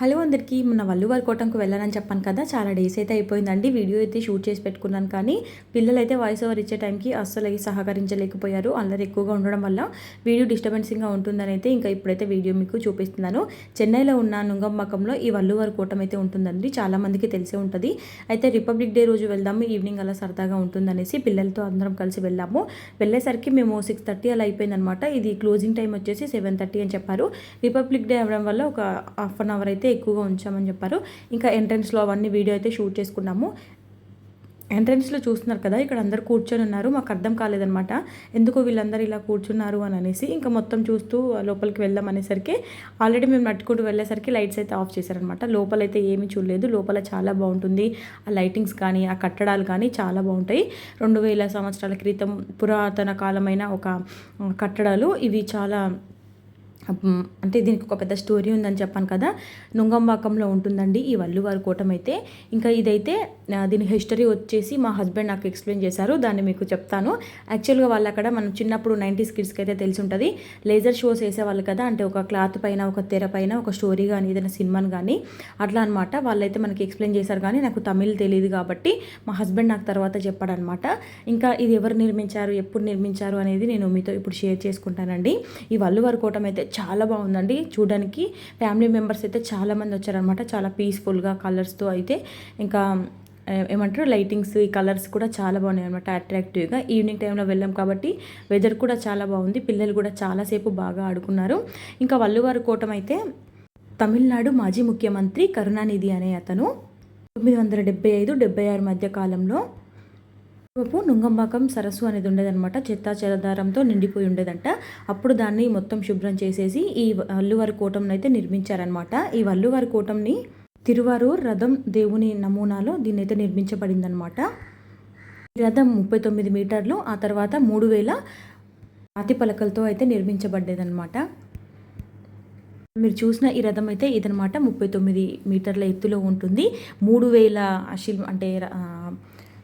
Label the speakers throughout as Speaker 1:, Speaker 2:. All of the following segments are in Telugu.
Speaker 1: హలో అందరికీ మన వల్లువారి కోటంకు వెళ్ళానని చెప్పాను కదా చాలా డేస్ అయితే అయిపోయిందండి. వీడియో అయితే షూట్ చేసి పెట్టుకున్నాను కానీ పిల్లలు అయితే వాయిస్ ఓవర్ ఇచ్చే టైంకి అస్సలు సహకరించలేకపోయారు. అల్లరి ఎక్కువగా ఉండడం వల్ల వీడియో డిస్టర్బెన్సింగ్గా ఉంటుందని అయితే ఇంకా ఇప్పుడైతే వీడియో మీకు చూపిస్తున్నాను. చెన్నైలో ఉన్న నుంగమ్మకంలో ఈ వల్లువారి కోటం అయితే ఉంటుందండి. చాలా మందికి తెలిసే ఉంటుంది. అయితే రిపబ్లిక్ డే రోజు వెళ్దాము ఈవినింగ్ అలా సరదాగా ఉంటుందనేసి పిల్లలతో అందరం కలిసి వెళ్ళాము. వెళ్ళేసరికి మేము సిక్స్ థర్టీ అలా అయిపోయిందనమాట. ఇది క్లోజింగ్ టైం వచ్చేసి సెవెన్ థర్టీ అని చెప్పారు. రిపబ్లిక్ డే అవ్వడం వల్ల ఒక హాఫ్ అన్ అవర్ అయితే ఎక్కువగా ఉంచామని చెప్పారు. ఇంకా ఎంట్రన్స్లో అవన్నీ వీడియో అయితే షూట్ చేసుకున్నాము. ఎంట్రన్స్లో చూస్తున్నారు కదా ఇక్కడ అందరు కూర్చొని ఉన్నారు. మాకు అర్థం కాలేదనమాట ఎందుకు వీళ్ళందరూ ఇలా కూర్చున్నారు అని అనేసి ఇంకా మొత్తం చూస్తూ లోపలికి వెళ్దాం అనేసరికి ఆల్రెడీ మేము నట్టుకుంటూ వెళ్ళేసరికి లైట్స్ అయితే ఆఫ్ చేశారనమాట లోపలైతే ఏమీ చూడలేదు. లోపల చాలా బాగుంటుంది. ఆ లైటింగ్స్ కానీ ఆ కట్టడాలు కానీ చాలా బాగుంటాయి. రెండు వేల సంవత్సరాల క్రితం పురాతన కాలమైన ఒక కట్టడాలు. ఇవి చాలా అంటే దీనికి ఒక పెద్ద స్టోరీ ఉందని చెప్పాను కదా. నుంగంబాకంలో ఉంటుందండి ఈ వల్లువారి కోటం అయితే. ఇంకా ఇదైతే దీని హిస్టరీ వచ్చేసి మా హస్బెండ్ నాకు ఎక్స్ప్లెయిన్ చేశారు దాన్ని మీకు చెప్తాను. యాక్చువల్గా వాళ్ళు అక్కడ మనం చిన్నప్పుడు నైంటీస్ కిడ్స్కి అయితే తెలిసి ఉంటుంది. లేజర్ షోస్ వేసేవాళ్ళు కదా అంటే ఒక క్లాత్ పైన ఒక తెర పైన ఒక స్టోరీ కానీ ఏదైనా సినిమాని కానీ అట్లా అనమాట వాళ్ళైతే మనకి ఎక్స్ప్లెయిన్ చేశారు కానీ నాకు తమిళ్ తెలియదు కాబట్టి మా హస్బెండ్ నాకు తర్వాత చెప్పాడనమాట ఇంకా ఇది ఎవరు నిర్మించారు ఎప్పుడు నిర్మించారు అనేది నేను మీతో ఇప్పుడు షేర్ చేసుకుంటానండి. ఈ వల్లువారి కోటం అయితే చాలా బాగుందండి. చూడడానికి ఫ్యామిలీ మెంబర్స్ అయితే చాలామంది వచ్చారనమాట చాలా పీస్ఫుల్గా కలర్స్తో అయితే ఇంకా ఏమంటారు? లైటింగ్స్ ఈ కలర్స్ కూడా చాలా బాగున్నాయి అనమాట అట్రాక్టివ్గా ఈవినింగ్ టైంలో వెళ్ళాం కాబట్టి వెదర్ కూడా చాలా బాగుంది. పిల్లలు కూడా చాలాసేపు బాగా ఆడుకున్నారు. ఇంకా వల్లువారు కోటం అయితే తమిళనాడు మాజీ ముఖ్యమంత్రి కరుణానిధి అనే అతను తొమ్మిది వందల డెబ్బై ఐదు డెబ్బై ఆరు మధ్య కాలంలో పూర్వపు నుంగంబాకం సరస్సు అనేది ఉండేదన్నమాట. చెత్తా చెదారంతో నిండిపోయి ఉండేదంట. అప్పుడు దాన్ని మొత్తం శుభ్రం చేసేసి ఈ వల్లువారి కోటంని అయితే నిర్మించారనమాట ఈ వల్లువారి కోటంని తిరువారూర్ రథం దేవుని నమూనాలో దీన్ని అయితే నిర్మించబడిందనమాట ఈ రథం ముప్పై తొమ్మిది మీటర్లు ఆ తర్వాత మూడు వేల రాతి పలకలతో అయితే నిర్మించబడ్డేదన్నమాట. మీరు చూసిన ఈ రథం అయితే ఇదనమాట ముప్పై తొమ్మిది మీటర్ల ఎత్తులో ఉంటుంది. మూడు వేల అశిల్ అంటే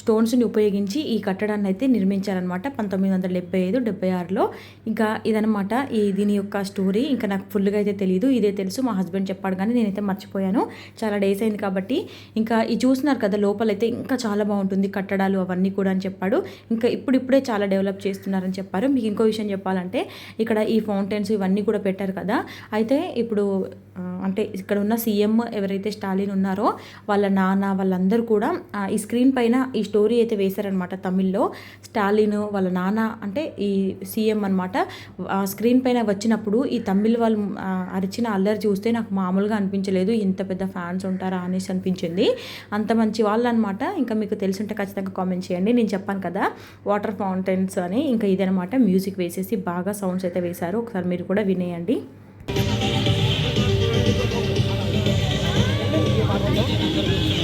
Speaker 1: స్టోన్స్ని ఉపయోగించి ఈ కట్టడాన్ని అయితే నిర్మించారనమాట పంతొమ్మిది వందల డెబ్బై ఐదు డెబ్బై ఆరులో ఇంకా ఇదనమాట ఈ దీని యొక్క స్టోరీ. ఇంకా నాకు ఫుల్గా అయితే తెలియదు ఇదే తెలుసు. మా హస్బెండ్ చెప్పాడు కానీ నేనైతే మర్చిపోయాను. చాలా డేస్ అయింది కాబట్టి. ఇంకా ఈ చూస్తున్నారు కదా లోపలైతే ఇంకా చాలా బాగుంటుంది కట్టడాలు అవన్నీ కూడా అని చెప్పాడు. ఇంకా ఇప్పుడిప్పుడే చాలా డెవలప్ చేస్తున్నారని చెప్పారు. మీకు ఇంకో విషయం చెప్పాలంటే ఇక్కడ ఈ ఫౌంటైన్స్ ఇవన్నీ కూడా పెట్టారు కదా. అయితే ఇప్పుడు అంటే ఇక్కడ ఉన్న సీఎం ఎవరైతే స్టాలిన్ ఉన్నారో వాళ్ళ నాన్న వాళ్ళందరూ కూడా ఈ స్క్రీన్ పైన ఈ స్టోరీ అయితే వేశారనమాట తమిళ్ళో. స్టాలిన్ వాళ్ళ నాన్న అంటే ఈ సీఎం అనమాట ఆ స్క్రీన్ పైన వచ్చినప్పుడు ఈ తమిళ్ వాళ్ళు అరిచిన అల్లరి చూస్తే నాకు మామూలుగా అనిపించలేదు. ఇంత పెద్ద ఫ్యాన్స్ ఉంటారా అనేసి అనిపించింది. అంత మంచి వాళ్ళు అనమాట ఇంకా మీకు తెలుసుంటే ఖచ్చితంగా కామెంట్ చేయండి. నేను చెప్పాను కదా వాటర్ ఫౌంటైన్స్ అని. ఇంకా ఇదనమాట మ్యూజిక్ వేసేసి బాగా సౌండ్స్ అయితే వేశారు. ఒకసారి మీరు కూడా వినేయండి.
Speaker 2: Thank you.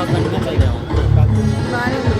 Speaker 2: 好的，好的，好的。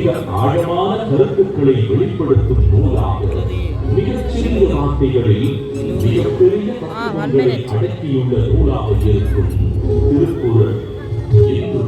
Speaker 2: மிக ஆழமான கருத்துக்களை வெளிப்படுத்தும் நூலாக மிகச்சிறிய வார்த்தைகளில் மிகப்பெரிய அடக்கியுள்ள நூலாக இருக்கும். திருக்குறள் இன்று